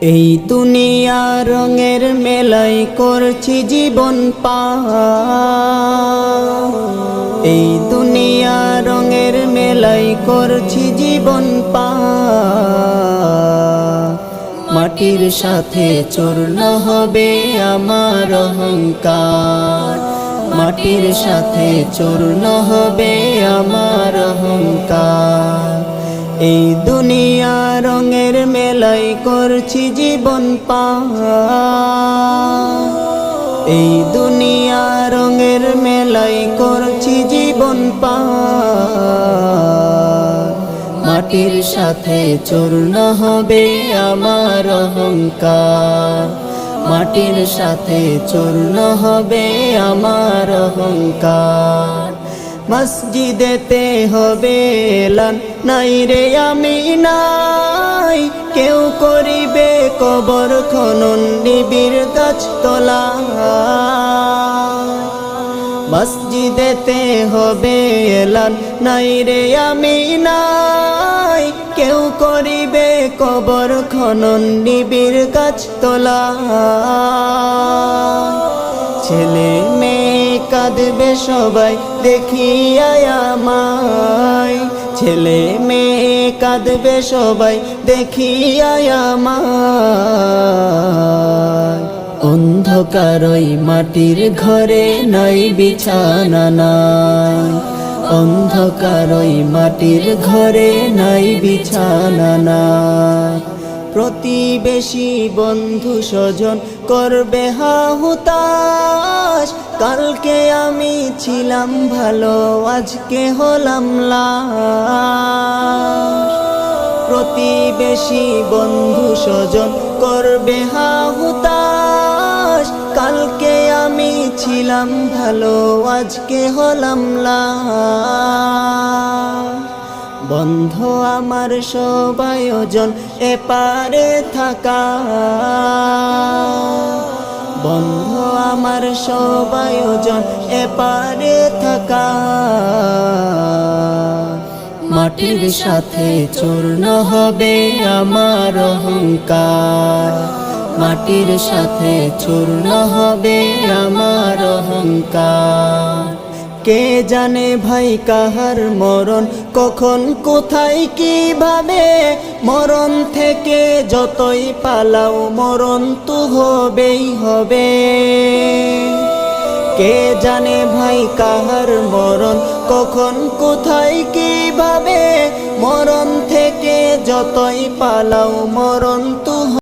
এই দুনিয়া রঙের মেলাই করছি জীবন পা এই দুনিয়া রঙের মেলাই করছি জীবন পা মাটির সাথে চূর্ণ হবে আমার অহংকার। মাটির সাথে চূর্ণ হবে আমার অহংকার। এই দুনিয়া রঙের মেলাই করছি জীবন পা। এই দুনিয়া রঙের মেলাই করছি জীবন পা। মাটির সাথে চূর্ণ হবে আমার অহংকার। মাটির সাথে চূর্ণ হবে আমার অহংকার। মসজিদেতে হবে নাই রে আমি নাই, কেউ করিবে কবর খনন নিবিড় গাছ তোলা মসজিদেতে হবে নাই রে আমি নাই, কেউ করিবে কবর খনন নিবিড় গাছ তোলা ছেলে মেয়ে কাঁদবে সবাই, দেখিয়া আমায়। ছেলে মেয়ে কাঁদবে সবাই, দেখিয়া আমায়। অন্ধকার ওই মাটির ঘরে নাই বিছানা নাই। অন্ধকার ওই মাটির ঘরে নাই বিছানা নাই। প্রতিবেশী বন্ধু স্বজন করবে হাহুতাস কালকে আমি ছিলাম ভালো, আজকে হলাম লাশ। প্রতিবেশী বন্ধু স্বজন করবে হাহুতাস কালকে আমি ছিলাম ভালো, আজকে হলাম লাশ। বন্ধ আমার সব আয়োজন এপারে থাকা। বন্ধ আমার সব আয়োজন এপারে থাকা। মাটির সাথে চূর্ণ হবে আমার অহংকার। মাটির সাথে চূর্ণ হবে আমার অহংকার। কে জানে ভাই কাহার মরণ? কখন, কোথায়, কীভাবে? মরণ থেকে যতই পালাও, মরণ তো হবেই হবে। কে জানে ভাই কাহার মরণ? কখন, কোথায়, কীভাবে? মরণ থেকে যতই পালাও, মরণ তো